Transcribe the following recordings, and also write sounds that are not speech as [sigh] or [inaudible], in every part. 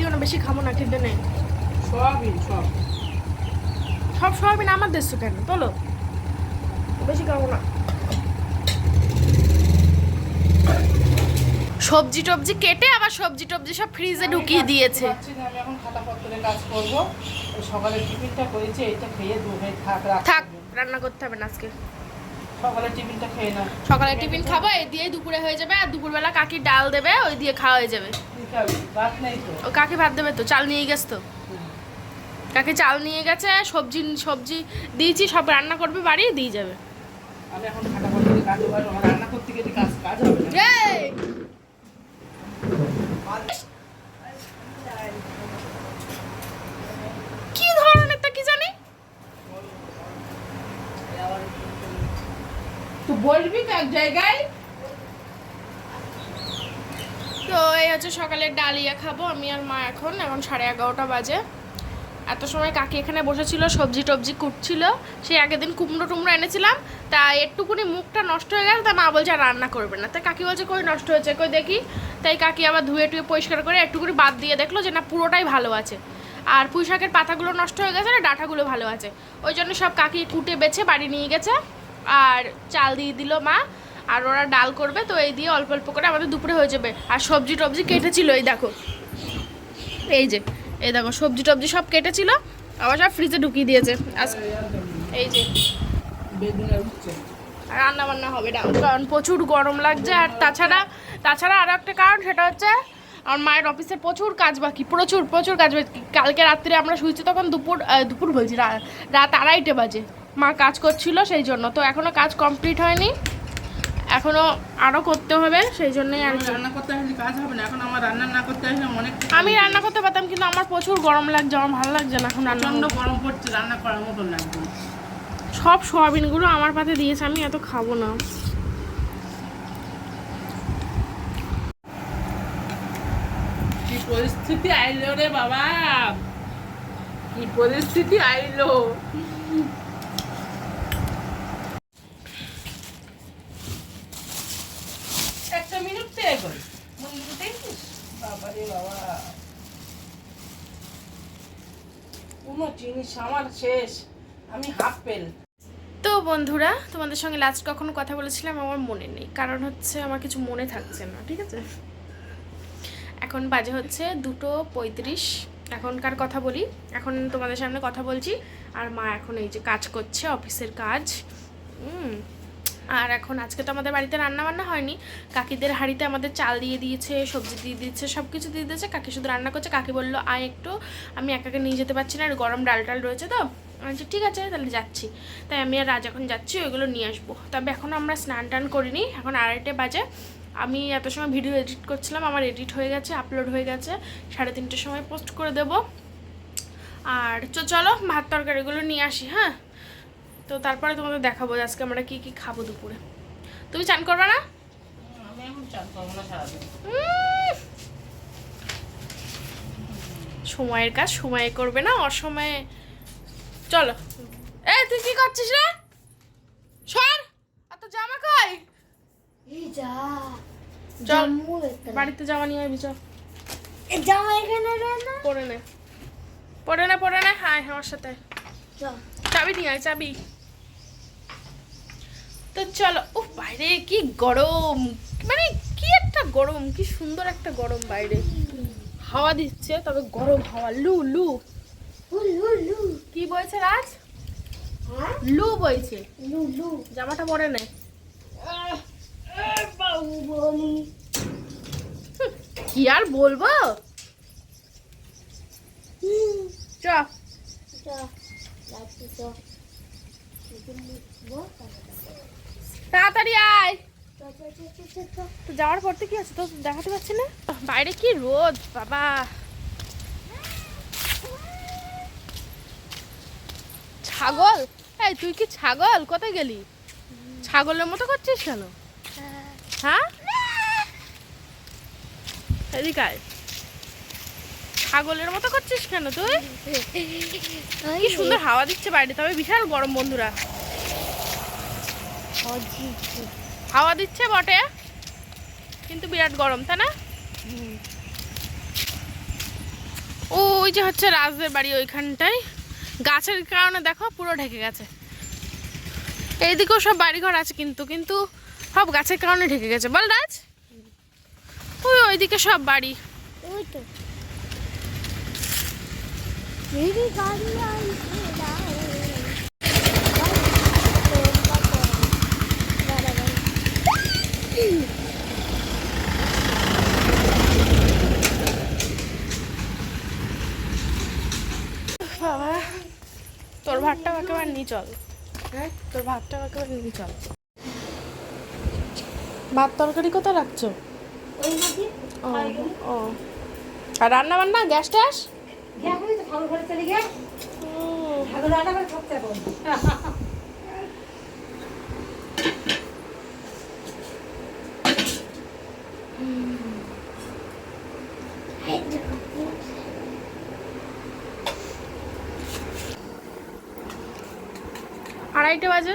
দিও না বেশি খাব না খেতে নেই। সয়াবিন সব। সব আমার দেশ কেন? তোলো। বেশি খাব না। সবজি টবজি কেটে আবার সবজি টবজি সব ফ্রিজে ঢুকিয়ে দিয়েছে। পারছি আমি এখন খাতা কাজ করব। সকালে টিফিনটা করেছি এইটা খেয়ে দুপুরে থাক থাক রান্না করতে হবে না আজকে। সকালে টিফিন খাব এই দিয়ে দুপুরে হয়ে যাবে আর দুপুরবেলা কাকি ডাল দেবে ওই দিয়ে খাওয়া হয়ে যাবে। ও কাকি ভাত দেবে তো চাল নিয়ে গেছে তো। কাকি চাল নিয়ে গেছে সবজি সবজি দিয়েছি সব রান্না করবে বাড়ি দিয়ে যাবে। আমি এখন রান্না করতে গেলে কাজ কাজ হবে না এই! কি ধরনের তা কি জানি তো বলবি তো তো এই হচ্ছে সকালের ডালিয়া খাব। আমি আর মা এখন এখন সাড়ে এগারোটা বাজে। এত সময় কাকি এখানে বসেছিল, সবজি টবজি কুটছিল। সেই আগের দিন কুমড়ো টুমড়ো এনেছিলাম। তা একটুকুনি মুখটা নষ্ট হয়ে গেছে, তা মা বলছে আর রান্না করবে না। তাই কাকি বলছে, কই নষ্ট হয়েছে? কই দেখি? তাই কাকি আবার ধুয়ে টুয়ে পরিষ্কার করে একটুকুনি বাদ দিয়ে দেখল যে না, পুরোটাই ভালো আছে। আর পুঁই শাকের পাতাগুলো নষ্ট হয়ে গেছে না ডাঁটাগুলো ভালো আছে। ওই জন্য সব কাকি কুটে বেছে বাড়ি নিয়ে গেছে। আর চাল দিয়ে দিল মা, আর ওরা ডাল করবে, তো এই দিয়ে অল্প অল্প করে আমাদের দুপুরে হয়ে যাবে। আর সবজি টবজি কেটেছিল, এই দেখো। এই যে, এই দেখো, সবজি টবজি সব কেটেছিল, আবার সব ফ্রিজে ঢুকিয়ে দিয়েছে। এই যে। রান্না বান্না হবে না কারণ প্রচুর গরম লাগছে, আর তাছাড়া তাছাড়া আরও একটা কারণ, সেটা হচ্ছে আমার মায়ের অফিসে প্রচুর কাজ বাকি, প্রচুর প্রচুর কাজ বাকি। কালকে রাত্রে আমরা শুয়েছি তখন দুপুর দুপুর বলছি রাত আড়াইটে বাজে। মা কাজ করছিল সেই জন্য। তো এখনও কাজ কমপ্লিট হয়নি। এখনও আরও করতে হবে সেই জন্যই আর রান্না করতে আসলে কাজ হবে না এখন আমার রান্না না করতে আসলে অনেক আমি রান্না করতে পারতাম কিন্তু আমার প্রচুর গরম লাগছে আমার ভালো লাগছে না এখন রান্না প্রচণ্ড গরম পড়ছে রান্না করার মতো লাগবে। সব সোয়াবিনগুলো আমার পাতে দিয়েছে আমি এত খাব না। কি পরিস্থিতি আইলো রে বাবা? কি পরিস্থিতি আইলো একটা মিনিট থেকে কর মন্দিরে দেখছিস বাবা রে বাবা কোনো জিনিস আমার শেষ। আমি হাফ পেল তো বন্ধুরা, তোমাদের সঙ্গে লাস্ট কখনো কথা বলেছিলাম, আমার মনে নেই। কারণ হচ্ছে আমার কিছু মনে থাকছে না, ঠিক আছে? এখন বাজে হচ্ছে দুটো পঁয়ত্রিশ। এখনকার কথা বলি? এখন তোমাদের সামনে কথা বলছি। আর মা এখন এই যে কাজ করছে, অফিসের কাজ। হুম। আর এখন আজকে তো আমাদের বাড়িতে রান্না বান্না হয়নি। কাকিদের হাঁড়িতে আমাদের চাল দিয়ে দিয়েছে সবজি দিয়ে দিয়েছে সব কিছু দিয়ে দিয়েছে। কাকি শুধু রান্না করছে। কাকি বলল আয় একটু আমি একাকে নিয়ে যেতে পারছি না আর গরম ডাল টাল রয়েছে তো। বলছি, ঠিক আছে তাহলে যাচ্ছি। তাই আমি আর রাজ এখন যাচ্ছি ওইগুলো নিয়ে আসব। তবে এখন আমরা স্নান টান করিনি এখন আড়াইটে বাজে। আমি এত সময় ভিডিও এডিট করছিলাম আমার এডিট হয়ে গেছে আপলোড হয়ে গেছে। সাড়ে তিনটের সময় পোস্ট করে দেবো। আর চলো ভাত তরকারিগুলো নিয়ে আসি হ্যাঁ? তো তারপরে তোমাদের দেখাবো আজকে আমরা কি কি খাব দুপুরে। তুমি চান করবে না? আমি এখন চান করব না সারাদিন। উম। সময়ের কাজ সময়ে করবে না অসময়ে। চলো। এ তুই কি করছিস রে? সর! এত জামা কই? যা। চল। বাড়িতে জামা নিয়ে আসবি চল। জামা এখানে না? পরে নে। পরে নে পরে নে। হায় আমার সাথে। চাবি নিয়ে আয় চাবি। তো চলো ও বাইরে কি গরম। মানে কি একটা গরম, কি সুন্দর একটা গরম বাইরে। হাওয়া দিচ্ছে, তবে গরম হাওয়া। লু লু। লু কি বলছে রাজ? লু বইছে লু লু জামাটা পরে নে। বাবু বলি কি আর বলব? চ। তাড়াতাড়ি আয়। তো যাওয়ার পর কি আছে তো দেখাতে পাচ্ছি না। বাইরে কি রোদ বাবা। ছাগল? এই তুই কি ছাগল? কোথায় গেলি? ছাগলের মতো করছিস কেন? হ্যাঁ? এদিকে ছাগলের মতো করছিস কেন তুই? [laughs] কি সুন্দর হাওয়া দিচ্ছে বাইরে তবে বিশাল গরম বন্ধুরা। হাওয়া দিচ্ছে বটে কিন্তু বিরাট গরম তাই না? ওই যে হচ্ছে রাজদের বাড়ি ওইখানটায়। গাছের কারণে দেখো পুরো ঢেকে গেছে। এইদিকেও সব বাড়িঘর আছে কিন্তু কিন্তু সব গাছের কারণে ঢেকে গেছে। বল রাজ। ওই ওইদিকে সব বাড়ি। ওই তো। বাবা তোর ভাতটা একেবারে নিয়ে চল হ্যাঁ? তোর ভাতটা একেবারে নিয়ে চল ভাত তরকারি কোথায় রাখছো? ও আর রান্না বান্না গ্যাস ট্যাস তো ঠাকুর ঘরে চলে গিয়ে ঠাকুর রান্না করে থাকতে [laughs] এখন আড়াইটে বাজে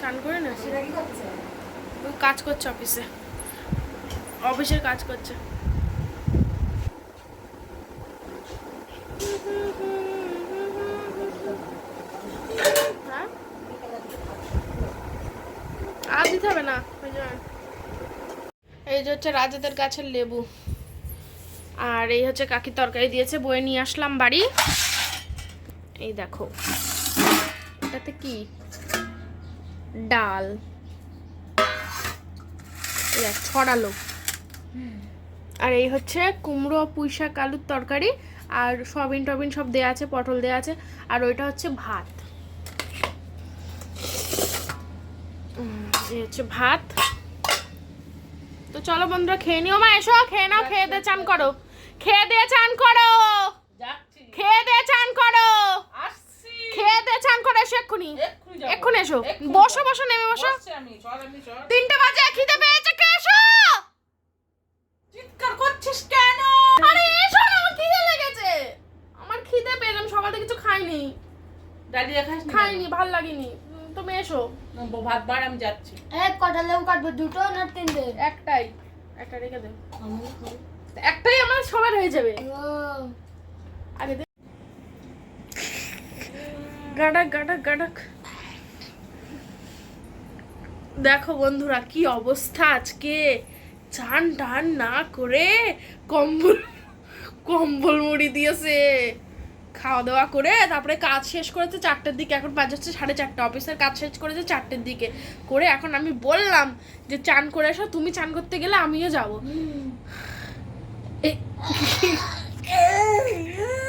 চান করে না ও কাজ করছে অফিসে। অফিসের কাজ করছে। হ্যাঁ? আর দিতে হবে না এই যে হচ্ছে রাজাদের গাছের লেবু। আর এই হচ্ছে কাকি তরকারি দিয়েছে বয়ে নিয়ে আসলাম বাড়ি। এই দেখো। এটাতে কি? ডাল। ছড়ালো। আর এই হচ্ছে কুমড়ো পুঁই শাক আলুর তরকারি। আর সয়াবিন টবিন সব দেওয়া আছে পটল দেওয়া আছে। আর ওইটা হচ্ছে ভাত। এই হচ্ছে ভাত। তো চলো বন্ধুরা খেয়ে নিও। মা এসো খেয়ে নাও খেয়ে দিয়ে চান করো। খেয়ে দিয়ে চান করো। খেয়ে দিয়ে চান করো। খেয়ে দিয়ে চান করো এসো এক্ষুনি। এক্ষুনি এসো। বসো। বসো নেমে বসো। বসছি আমি চল আমি চল। তিনটে বাজে খিদে পেয়েছে কে এসো? চিৎকার করছিস কেন? আরে এসো না আমার খিদে লেগেছে। আমার খিদে পেলাম সকাল থেকে কিছু খাইনি। দাঁড়িয়ে খাস খাইনি ভালো লাগেনি। তুমি এসো। ভাত বার আমি যাচ্ছি। এক কটা লেবু কাটবো দুটো না তিনটে? একটাই। একটা রেখে দে। একটাই আমার সবার হয়ে যাবে। ও। আগে গাডাক গাডাক গাডাক। দেখো বন্ধুরা কি অবস্থা আজকে। চান টান না করে কম্বল কম্বল মুড়ি দিয়েছে। খাওয়া দাওয়া করে তারপরে কাজ শেষ করেছে চারটের দিকে। এখন বাজে হচ্ছে সাড়ে চারটে। অফিসের কাজ শেষ করেছে চারটের দিকে। করে এখন আমি বললাম যে চান করে এসো তুমি চান করতে গেলে আমিও যাব। এ-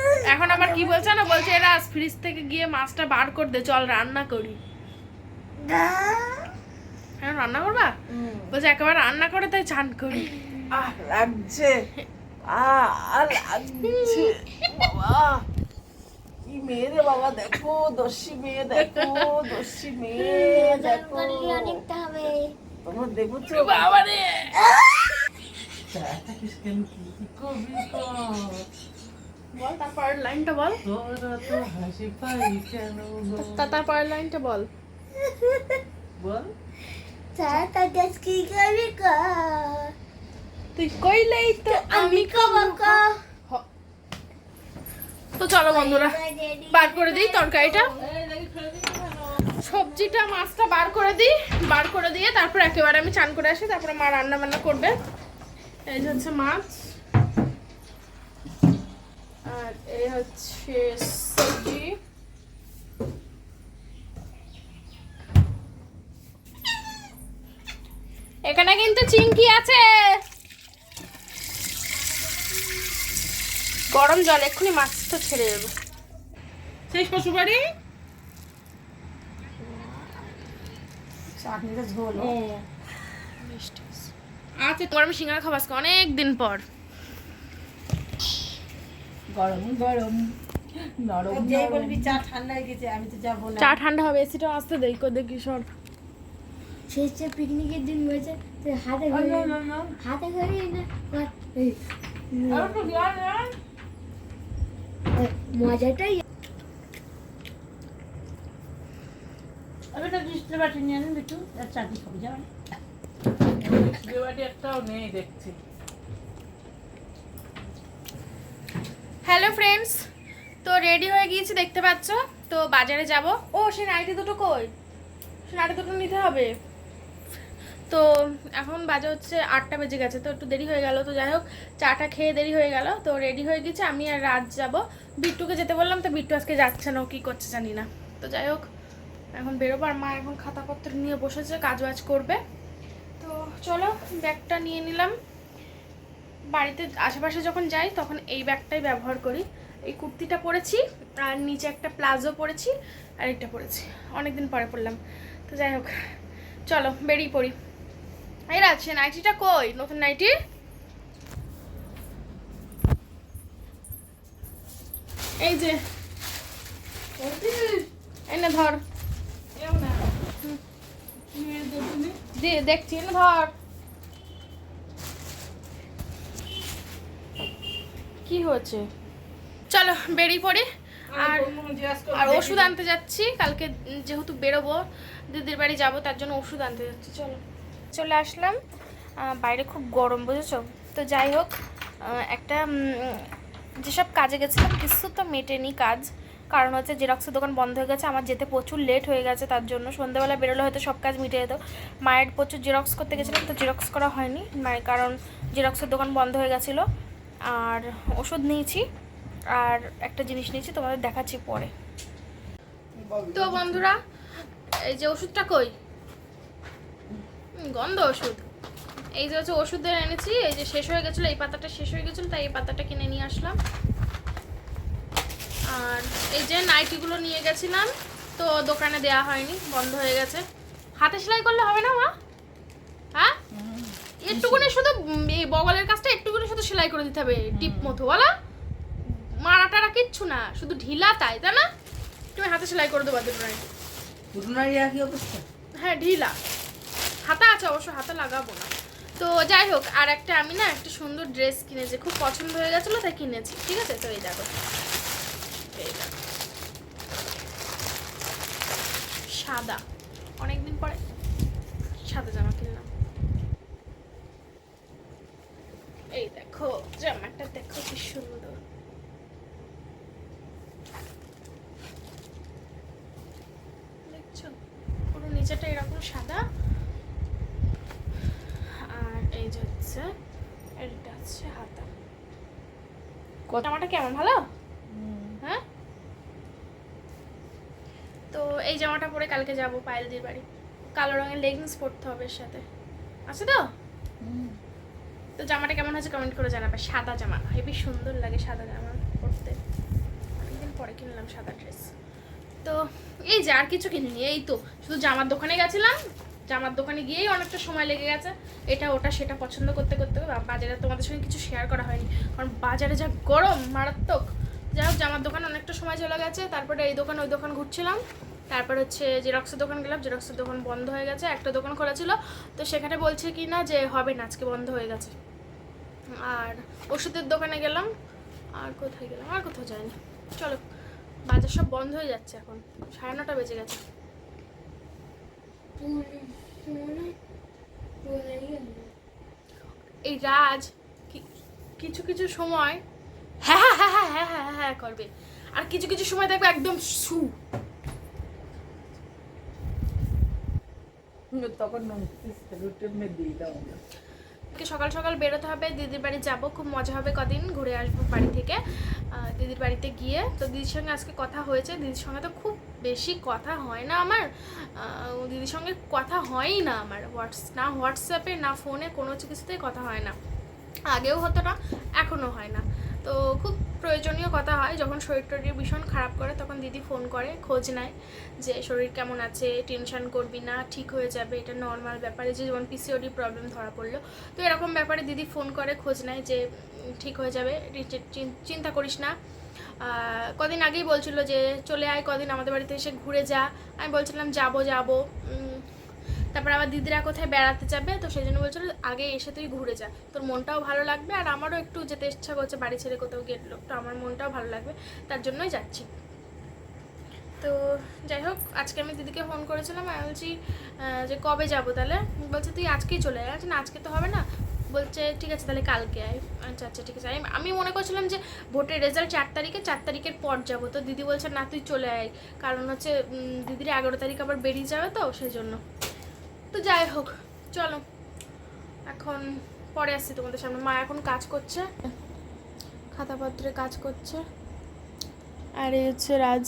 [laughs] এখন আবার কি বলছে না বলছে এরা ফ্রিজ থেকে গিয়ে মাছটা বার করে দে চল রান্না করি। হ্যাঁ রান্না করবা? বলছে একেবারে রান্না করে তাই চান করি। আহ লাগছে। আহ লাগছে। বাবা কি মেয়ে রে বাবা দেখো দস্যি মেয়ে দেখো দস্যি মেয়ে দেখো। অনেকটা হবে। তোমরা দেখছ? বাবা রে চাটা কিসকেন কি করবি কর বল তারপরের লাইনটা বল। তো? লাইনটা বল। বল। তুই কইলেই তো আমি তো চলো বন্ধুরা বার করে দিই তরকারিটা। সবজিটা মাছটা বার করে দিই বার করে দিয়ে তারপর একেবারে আমি চান করে আসি তারপরে মা রান্না বান্না করবে। এই যে হচ্ছে মাছ। আর এই হচ্ছে সবজি এখানে কিন্তু চিংকি আছে। গরম জল এক্ষুনি মাছটা ছেড়ে দেবো। শেষ পশু বাড়ি আচ্ছা তোমার আমি সিঙ্গারা খাব আজকে অনেক দিন পর। গরম গরম নরম যেই বলবি চা ঠান্ডা হয়ে গেছে আমি তো যাব না চা ঠান্ডা হবে এসিটা আসতে দেই কো দেখি সর শেষে পিকনিকের দিন হয়েছে তো হাতে না। হাতে না? ওই মজাটাই আমি একটা ডিস্টার বাটি নিয়ে আনেন একটু আর চাটনি খাব যাবেন বিয়েবাড়ি নেই দেখছি। হ্যালো ফ্রেন্ডস তো রেডি হয়ে গিয়েছি, দেখতে পাচ্ছ? তো বাজারে যাব। ও, সে নাইটি দুটো কই? সে নাইটি দুটো নিতে হবে। তো এখন বাজে হচ্ছে আটটা বেজে গেছে, তো একটু দেরি হয়ে গেল। তো যাই হোক, চাটা খেয়ে দেরি হয়ে গেল। তো রেডি হয়ে গেছে আমি আর রাত যাব। বিট্টুকে যেতে বললাম, তো বিট্টু আজকে যাচ্ছে না, ও কী করছে জানি না। তো যাই হোক, এখন বেরোবো, আর মা এখন খাতাপত্র নিয়ে বসেছে কাজ বাজ করবে। তো চলো, ব্যাগটা নিয়ে নিলাম। বাড়িতে আশেপাশে যখন যাই তখন এই ব্যাগটাই ব্যবহার করি। এই কুর্তিটা পরেছি আর নিচে একটা প্লাজো পরেছি আর একটা পরেছি। অনেকদিন পরে পরলাম। তো যাই হোক চলো বেরিয়ে পড়ি। এই আছে নাইটিটা কই? নতুন নাইটি? এই যে। এই না ধর। দেখছি না ধর। কি হয়েছে? চলো বেরিয়ে পড়ি। আর আর। ওষুধ আনতে যাচ্ছি। কালকে যেহেতু বেরোবো দিদির বাড়ি যাব তার জন্য ওষুধ আনতে যাচ্ছি। চলো। চলে আসলাম। বাইরে খুব গরম বুঝেছ? তো যাই হোক একটা যেসব কাজে গেছিলাম কিছু তো মেটেনি কাজ। কারণ হচ্ছে জেরক্সের দোকান বন্ধ হয়ে গেছে আমার যেতে প্রচুর লেট হয়ে গেছে তার জন্য সন্ধ্যাবেলা বেরোলে হয়তো সব কাজ মিটে যেত। মায়ের প্রচুর জেরক্স করতে গেছিলাম তো জেরক্স করা হয়নি। মায়ের কারণ জেরক্সের দোকান বন্ধ হয়ে গেছিল। আর ওষুধ নিয়েছি আর একটা জিনিস নিয়েছি তোমাদের দেখাচ্ছি পরে। তো বন্ধুরা এই যে ওষুধটা কই? গন্ধ ওষুধ। এই যে হচ্ছে ওষুধের এনেছি এই যে শেষ হয়ে গেছিল এই পাতাটা শেষ হয়ে গেছিল তাই এই পাতাটা কিনে নিয়ে আসলাম। আর এই যে নাইটিগুলো নিয়ে গেছিলাম তো দোকানে দেয়া হয়নি বন্ধ হয়ে গেছে। হাতে সেলাই করলে হবে না মা? হ্যাঁ? একটুকুনি শুধু এই বগলের কাজটা শুধু সেলাই করে দিতে হবে টিপ মতো বলা মারা টারা কিচ্ছু না শুধু ঢিলা তাই তাই না? তুমি হাতে সেলাই করে দেবো দুটো নাইটি দুটো নারী একই অবস্থা? হ্যাঁ ঢিলা। হাতা আছে অবশ্য হাতা লাগাবো না। তো যাই হোক আর একটা আমি না একটা সুন্দর ড্রেস কিনেছি খুব পছন্দ হয়ে গেছিল তাই কিনেছি। ঠিক আছে? তো এই দেখো এই দেখো। সাদা। অনেকদিন পরে সাদা জামা কিনলাম। এই দেখো জামাটা দেখো কি সুন্দর। দেখছ? পুরো নিচেটা এরকম সাদা। আর এই যে হচ্ছে এটা হচ্ছে হাতা। জামাটা কেমন ভালো? হ্যাঁ? তো এই জামাটা পরে কালকে যাব পায়েলদির বাড়ি। কালো রঙের লেগিংস পরতে হবে এর সাথে। আছে তো? তো জামাটা কেমন হয়েছে কমেন্ট করে জানাবে। সাদা জামা। হেবি সুন্দর লাগে সাদা জামা পরতে। অনেকদিন পরে কিনলাম সাদা ড্রেস তো এই যে আর কিছু কিনিনি, এই তো। শুধু জামার দোকানে গেছিলাম। জামার দোকানে গিয়েই অনেকটা সময় লেগে গেছে। এটা, ওটা, সেটা পছন্দ করতে করতে বাজারে তোমাদের সঙ্গে কিছু শেয়ার করা হয়নি। কারণ বাজারে যা গরম, মারাত্মক। যাই হোক, জামার দোকানে অনেকটা সময় চলে গেছে। তারপরে এই দোকান, ওই দোকান ঘুরছিলাম। তারপর হচ্ছে জেরক্সের দোকান গেলাম। জেরক্সের দোকান বন্ধ হয়ে গেছে। একটা দোকান খোলা ছিল। তো সেখানে বলছে কি না যে হবে না, আজকে বন্ধ হয়ে গেছে। আর ওষুধের দোকানে গেলাম, আর কোথায় গেলাম? আর কোথাও যায়নি চলো, বাজার সব বন্ধ হয়ে যাচ্ছে এখন। সাড়ে নটা বেজে গেছে। এই রাজ কিছু কিছু সময় হ্যাঁ হ্যাঁ হ্যাঁ হ্যাঁ হ্যাঁ হ্যাঁ হ্যাঁ করবে। আর কিছু কিছু সময় দেখবে একদম সু। তখন সকাল সকাল বেরোতে হবে, দিদির বাড়ি যাব, খুব মজা হবে কদিন, ঘুরে আসব বাড়ি থেকে। দিদির বাড়িতে গিয়ে, তো দিদির সঙ্গে আজকে কথা হয়েছে, দিদির সঙ্গে তো খুব বেশি কথা হয় না আমার। দিদির সঙ্গে কথা হয়ই না আমার, হোয়াটস, না হোয়াটসঅ্যাপে, না ফোনে কোনো কিছুতেই কথা হয় না। আগেও হতো না, এখনও হয় না। তো খুব প্রয়োজনীয় কথা হয়, যখন শরীর টরীর ভীষণ খারাপ করে তখন দিদি ফোন করে, খোঁজ নেয় যে শরীর কেমন আছে টেনশন করবি না, ঠিক হয়ে যাবে, এটা নর্মাল ব্যাপারে যে যেমন পিসিওডি প্রবলেম ধরা পড়ল। তো এরকম ব্যাপারে দিদি ফোন করে, খোঁজ নেয় যে ঠিক হয়ে যাবে চিন্তা করিস না। কদিন আগেই বলছিল যে, চলে আয় কদিন আমাদের বাড়িতে এসে ঘুরে যা। আমি বলছিলাম, যাব যাব। তারপর আবার দিদিরা কোথায় বেড়াতে যাবে? তো সেই জন্য বলছিল, আগে এসে তুই ঘুরে যা। তোর মনটাও ভালো লাগবে আর আমারও একটু যেতে ইচ্ছা করছে, বাড়ি ছেড়ে কোথাও গেলো। তো আমার মনটাও ভালো লাগবে, তার জন্যই যাচ্ছি। তো যাই হোক, আজকে আমি দিদিকে ফোন করেছিলাম, আমি বলছি যে কবে যাব তাহলে? বলছে, তুই আজকেই চলে আয়। না, আজকে তো হবে না। বলছে, ঠিক আছে, তাহলে কালকে আয়। আচ্ছা আচ্ছা ঠিক আছে। আমি মনে করছিলাম যে ভোটের রেজাল্ট চার তারিখে, চার তারিখের পর যাব। তো দিদি বলছে, না, তুই চলে আয়। কারণ হচ্ছে দিদির এগারো তারিখ আবার বেরিয়ে যাবে তো, সেই জন্য। তো যাই হোক, চলো। এখন পরে আসছি তোমাদের সামনে। মা এখন কাজ করছে, খাতাপত্রে কাজ করছে। আর এই হচ্ছে রাজ,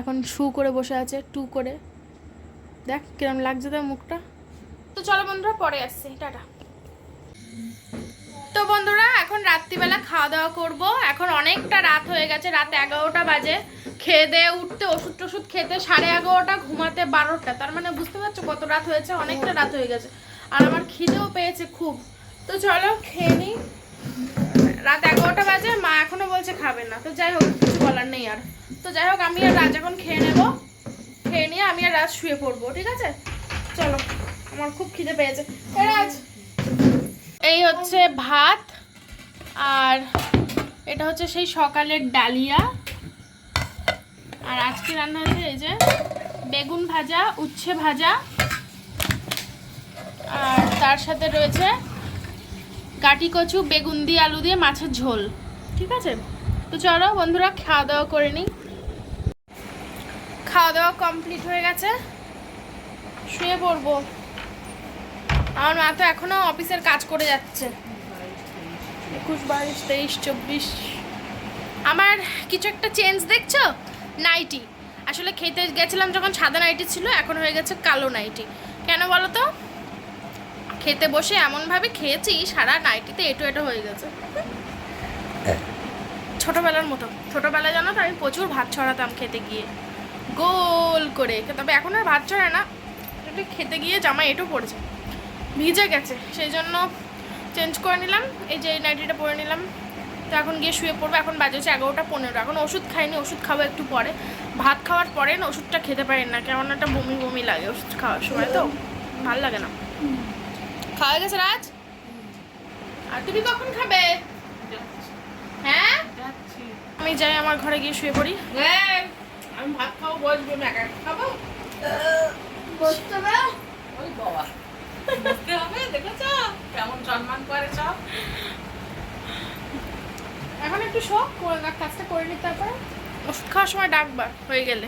এখন শু করে বসে আছে, টু করে। দেখ, কিরম লাগছে তার মুখটা। তো চলো বন্ধুরা, পরে আসছি। টাটা। তো বন্ধুরা, এখন রাত্রিবেলা খাওয়া দাওয়া করব। এখন অনেকটা রাত হয়ে গেছে, রাত এগারোটা বাজে। খেয়ে দিয়ে উঠতে, ওষুধ টষুধ খেতে সাড়ে এগারোটা, ঘুমাতে বারোটা। তার মানে বুঝতে পারছ কত রাত হয়েছে? অনেকটা রাত হয়ে গেছে। আর আমার খিদেও পেয়েছে খুব। তো চলো, খেয়ে নিই রাত এগারোটা বাজে, মা এখনও বলছে খাবে না। তো যাই হোক, কিছু বলার নেই আর। তো যাই হোক, আমি আর রাজ এখন খেয়ে নেব, খেয়ে নিয়ে আমি আর রাজ শুয়ে পড়ব, ঠিক আছে? চলো, আমার খুব খিদে পেয়েছে। রাজ এই হচ্ছে ভাত, আর এটা হচ্ছে সেই সকালের ডালিয়া। আর আজকে রান্না হয়েছে এই যে বেগুন ভাজা, উচ্ছে ভাজা, আর তার সাথে রয়েছে কাটি কচু, বেগুন দিয়ে আলু দিয়ে মাছের ঝোল। ঠিক আছে? তো চলো বন্ধুরা, খাওয়া দাওয়া করে নিই। খাওয়া দাওয়া কমপ্লিট হয়ে গেছে। শুয়ে পড়ব। আমার মা তো এখনও অফিসের কাজ করে যাচ্ছে। একুশ, বাইশ, তেইশ, চব্বিশ। আমার কিছু একটা চেঞ্জ দেখছ? নাইটি। আসলে খেতে গেছিলাম যখন সাদা নাইটি ছিল এখন হয়ে গেছে কালো নাইটি। কেন বলো তো খেতে বসে এমনভাবে খেয়েছি সারা নাইটিতে এটো এটো হয়ে গেছে। ছোটবেলার মতো। ছোটবেলায় জানো তো আমি প্রচুর ভাত ছড়াতাম খেতে গিয়ে। গোল করে তবে এখন আর ভাত ছড়ায় না। একটু খেতে গিয়ে জামা এটো পড়েছে। ভিজে গেছে। সেই জন্য চেঞ্জ করে নিলাম। এই যে এই নাইটিটা পরে নিলাম। তো এখন গিয়ে শুয়ে পড়ব। এখন বাজে হচ্ছে এগারোটা পনেরো। এখন ওষুধ খাইনি ওষুধ খাব একটু পরে। ভাত খাওয়ার পরে না ওষুধটা খেতে পারি না কেমন একটা বমি বমি লাগে ওষুধ খাওয়ার সময় তো ভালো লাগে না। খাওয়া গেছে রাজ? আর তুমি কখন খাবে? হ্যাঁ? যাচ্ছি। আমি যাই আমার ঘরে গিয়ে শুয়ে পড়ি। এই, আমি ভাত খাব বসবো না একা একা খাব। বসতে হবে? ওই বাবা। বসতে হবে দেখেছ? কেমন সম্মান করে সব? এখন একটু শোক কাজটা করে নিই তারপরে ওষুধ খাওয়ার সময় ডাকবা হয়ে গেলে।